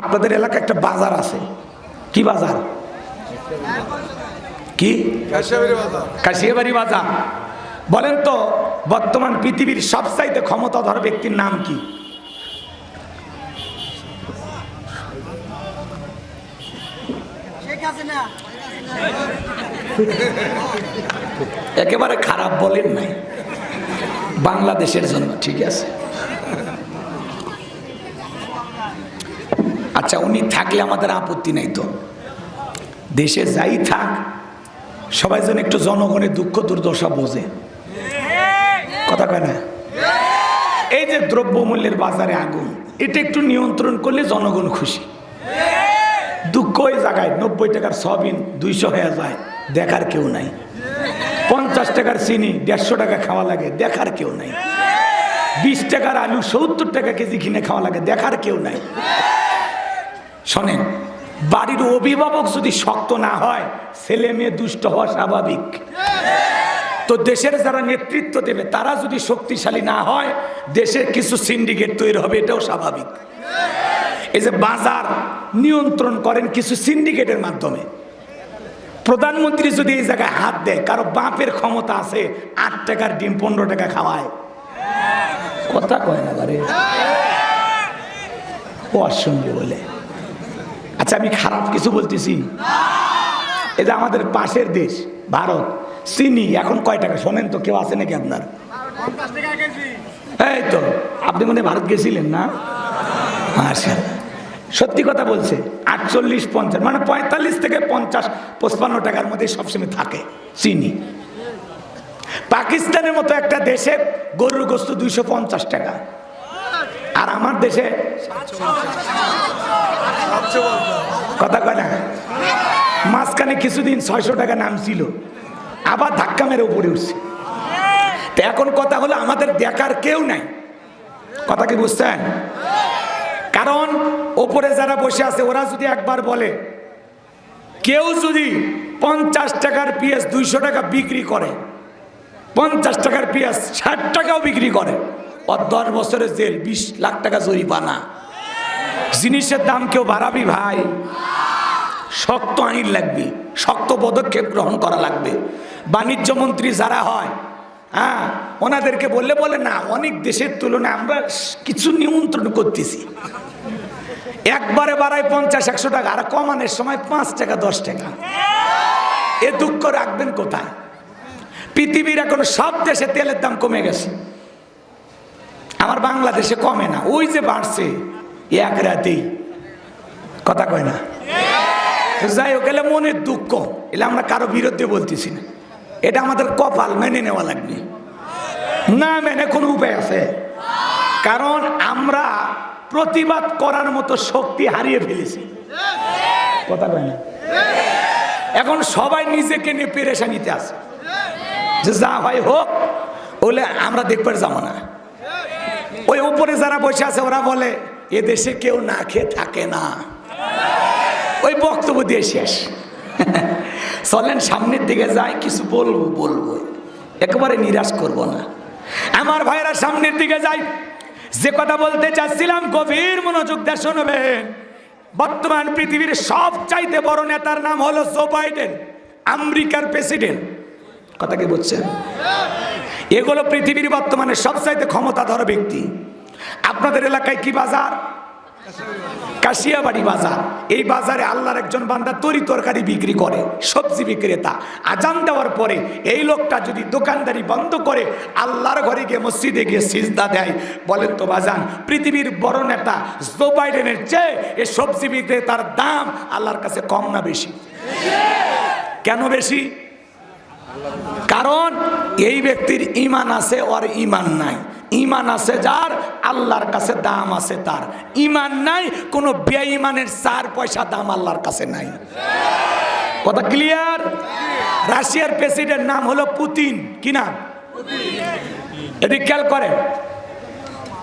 আপনাদের এলাকায় একটা বাজার আছে। কি বাজার? কি? কাশিয়াবাড়ি বাজার। বলেন তো বর্তমান পৃথিবীর সবচাইতে ক্ষমতাধর ব্যক্তির নাম কি? একেবারে খারাপ বলেন নাই। বাংলাদেশের জন্য ঠিক আছে? আচ্ছা উনি থাকলে আমাদের আপত্তি নাই তো। দেশে যাই থাক, সবাই যেন একটু জনগণের দুঃখ দুর্দশা বোঝে। কথা কয় না? এই যে দ্রব্যমূল্যের বাজারে আগুন, এটা একটু নিয়ন্ত্রণ করলে জনগণ খুশি। দুঃখ ওই জায়গায়, নব্বই টাকার সবিন দুইশো হয়ে যায়, দেখার কেউ নাই। পঞ্চাশ টাকার চিনি দেড়শো টাকা খাওয়া লাগে, দেখার কেউ নাই। বিশ টাকার আলু সত্তর টাকা কেজি কিনে খাওয়া লাগে, দেখার কেউ নাই। শোনেন, বাড়ির অভিভাবক যদি শক্ত না হয়, ছেলে মেয়ে দুষ্ট হওয়া স্বাভাবিক। তো দেশের যারা নেতৃত্ব দেবে, তারা যদি শক্তিশালী না হয়, দেশের কিছু সিন্ডিকেট তৈরি হবে, এটাও স্বাভাবিক। এই যে বাজার নিয়ন্ত্রণ করেন কিছু সিন্ডিকেটের মাধ্যমে। প্রধানমন্ত্রী যদি এই জায়গায় হাত দেয়, কারও বাপের ক্ষমতা আছে, আট টাকার ডিম, পনেরো টাকা খাওয়ায়। কথা কয় না বারে? শুনবে বলে। আচ্ছা আমি খারাপ কিছু বলতেছি। এটা আমাদের পাশের দেশ, ভারত, চিনি, এখন কয় টাকা? শোনেন তো, কেউ আছে নাকি আপনার? এই তো, আপনি মনে ভারত গেছিলেন না? আচ্ছা সত্যি কথা বলছে, আটচল্লিশ পঞ্চাশ মানে পঁয়তাল্লিশ থেকে পঞ্চাশ, পঁচপান্ন টাকার মধ্যে সবসময় থাকে চিনি। পাকিস্তানের মতো একটা দেশে গরুর গোস্ত দুইশো পঞ্চাশ টাকা। আর আমার দেশে কথা কয় না? মাঝখানে কিছুদিন ছয়শো টাকা নাম ছিল, আবার ধাক্কা মেরে উপরে উঠছে। তো এখন কথা হলো আমাদের দেখার কেউ নাই। কথা কি বুঝছেন? কারণ ওপরে যারা বসে আছে, ওরা যদি একবার বলে, কেউ যদি পঞ্চাশ টাকার পিএস দুইশো টাকা বিক্রি করে, পঞ্চাশ টাকার পিঁয়াজ ষাট টাকাও বিক্রি করে ওর দশ বছরের জেল, বিশ লাখ টাকা জরিমানা। জিনিসের দাম কেউ বাড়াবি ভাই? শক্ত আইন লাগবে, শক্ত পদক্ষেপ গ্রহণ করা লাগবে। বাণিজ্য মন্ত্রী যারা হয় হ্যাঁ ওনাদেরকে বললে বলে না, অনেক দেশের তুলনায় আমরা কিছু নিয়ন্ত্রণ করতেছি। একবারে বাড়ায় পঞ্চাশ, একশো টাকা, আর কমানোর সময় পাঁচ টাকা, দশ টাকা। এ দুঃখ রাখবেন কোথায়? পৃথিবীর এখন সব দেশে তেলের দাম কমে গেছে। আমার বাংলাদেশে কমে না। ওই যে বাড়ছে, এক রাতেই। কথা কয় না? যাই হোক, এলে মনের দুঃখ। এলে আমরা কারও বিরুদ্ধে বলতেছি না। এটা আমাদের কপাল মেনে নেওয়া লাগবে। না মেনে কোনো উপায় আছে? কারণ আমরা প্রতিবাদ করার মতো শক্তি হারিয়ে ফেলেছি। কথা কয় না? এখন সবাই নিজেকে নিয়ে পেরেশানিতে আছে। যে যা হয় হোক বলে আমরা দেখবার যাব না। উপরে যারা বসে আছে, ওরা বলে, এ দেশে কেউ না খেয়ে থাকে না। ওই বক্তব্য দিয়ে শেষ। চলেন সামনের দিকে যাই, কিছু বলব বলব। একেবারে নিরাশ করব না। আমার ভাইয়েরা সামনের দিকে যাই। যে কথা বলতে চাচ্ছিলাম, গভীর মনোযোগ দিয়ে শুনবেন। বর্তমান পৃথিবীর সব চাইতে বড় নেতার নাম হলো জো বাইডেন, আমেরিকার প্রেসিডেন্ট। কথা কি বুঝছেন? এগুলো পৃথিবীর বর্তমানে সবচাইতে ক্ষমতাধর ব্যক্তি। আপনাদের এলাকায় কি বাজার? কাশিয়াবাড়ি বাজার। এই বাজারে আল্লাহর একজন বান্দা তরি তরকারি বিক্রি করে, সবজি বিক্রেতা। আজান দেওয়ার পরে এই লোকটা যদি দোকানদারি বন্ধ করে, আল্লাহর ঘরে গিয়ে মসজিদে গিয়ে সিজদা দেয়। বলেন তো বাজান, পৃথিবীর বড় নেতা জো বাইডেনের চেয়ে এই সবজি বিক্রেতার দাম আল্লাহর কাছে কম না বেশি? কেন বেশি? কারণ এই ব্যক্তির ইমান আছে, ওর ইমান নাই। ইমান আছে যার, আল্লাহর কাছে দাম আছে তার। ইমান নাই, কোনো বেঈমানের চার পয়সা দাম আল্লাহর কাছে নাই। কথা ক্লিয়ার রাশিয়ার প্রেসিডেন্ট নাম হলো পুতিন। কি নাম? এটি খেয়াল করেন।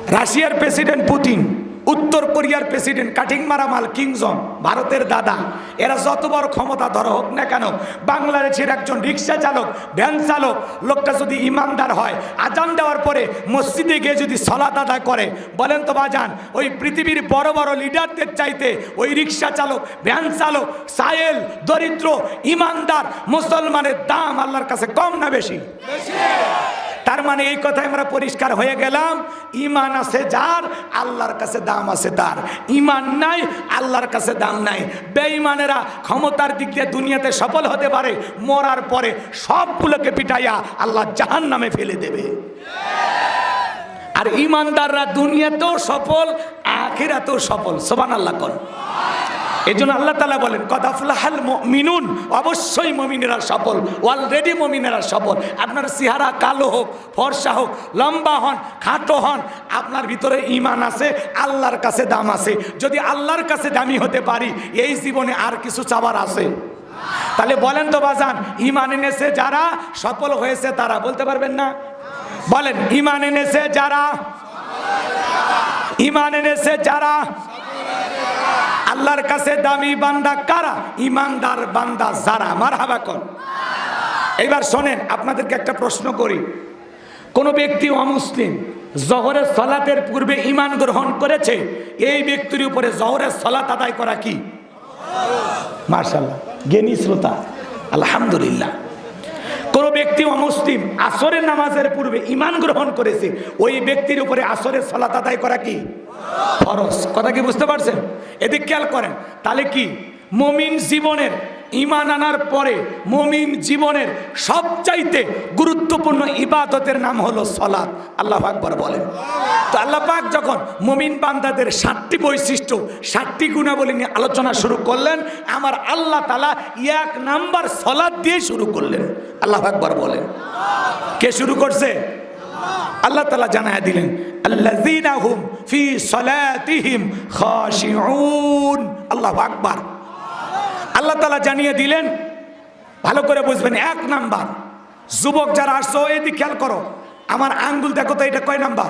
রাশিয়ার প্রেসিডেন্ট পুতিন। উত্তর কোরিয়ার প্রেসিডেন্ট কাটিং মারামাল কিংজন ভারতের দাদা। এরা যত বড় ক্ষমতা ধরো হোক না কেন, বাংলাদেশের একজন রিক্সা চালক, ভ্যান চালক, লোকটা যদি ইমানদার হয়, আজান দেওয়ার পরে মসজিদে গিয়ে যদি সলাত আদায় করে, বলেন তো বাজান, ওই পৃথিবীর বড় বড় লিডারদের চাইতে ওই রিক্সা চালক, ভ্যান চালক, সায়েল, দরিদ্র, ইমানদার, মুসলমানের দাম আল্লাহর কাছে কম না বেশি? তার মানে এই কথায় আমরা পরিষ্কার হয়ে গেলাম। ইমান আছে যার, আল্লাহর কাছে দাম আছে তার। ইমান নাই, আল্লাহর কাছে দাম নাই। বেঈমানেরা ক্ষমতার দিক দিয়ে দুনিয়াতে সফল হতে পারে, মরার পরে সবগুলোকে পিটাইয়া আল্লাহ জাহান নামে ফেলে দেবে। আর ইমানদাররা দুনিয়াতেও সফল, আখেরাতেও সফল। সোবান আল্লাহ কর এই জন্য আল্লাহ তালা বলেন কদাফুলাহাল মিনুন অবশ্যই মমিনেরা সফল অলরেডি মমিনেরা সফল। আপনার চেহারা কালো হোক, ফর্সা হোক, লম্বা হন, খাটো হন, আপনার ভিতরে ইমান আছে, আল্লাহর কাছে দাম আছে। যদি আল্লাহর কাছে দামি হতে পারি, এই জীবনে আর কিছু চাবার আছে। তাহলে বলেন তো বাজান ইমান এনেছে যারা, সফল হয়েছে তারা, বলতে পারবেন না? বলেন ইমান এনেছে যারা ইমান এনেছে যারা আল্লাহর কাছে দামি বান্দা কারা? ইমানদার বান্দা যারা। মার হাবা কর এবার শোনেন, আপনাদেরকে একটা প্রশ্ন করি। কোন ব্যক্তি অমুসলিম জহরের সলাতের পূর্বে ইমান গ্রহণ করেছে? এই ব্যক্তির উপরে জহরের সলাত আদায় করা কি? মার্শাল্লাহ জ্ঞানী শ্রোতা, আলহামদুলিল্লাহ। কোন ব্যক্তি অমুসলিম আসরের নামাজের পূর্বে ইমান গ্রহণ করেছে? ওই ব্যক্তির উপরে আসরের সলাত আদায় করা কি? ফরজ। কথা কি বুঝতে পারছেন? এদিক খেয়াল করেন, তাহলে কি? মমিন জীবনের ইমান আনার পরে মমিন জীবনের সবচাইতে গুরুত্বপূর্ণ ইবাদতের নাম হলো সলাদ আল্লাহ আকবর বলেন। তো আল্লাহ পাক যখন মমিন বান্দাদের ষাটটি বৈশিষ্ট্য ষাটটি গুণাবলী নিয়ে আলোচনা শুরু করলেন, আমার আল্লাহ তালা এক নাম্বার সলাদ দিয়ে শুরু করলেন। আল্লাহ আকবর বলেন। কে শুরু করছে? আল্লাহ তালা জানায় দিলেন আল্লাযীনা হুম ফি সলাতিহিম খাশিউন। আল্লাহ আকবার। আল্লাহ তালা জানিয়ে দিলেন, ভালো করে বুঝবেন, এক নাম্বার, যুবক যারা আসছো এদিক খেয়াল করো, আমার আঙ্গুল দেখো তো, এটা কয় নাম্বার?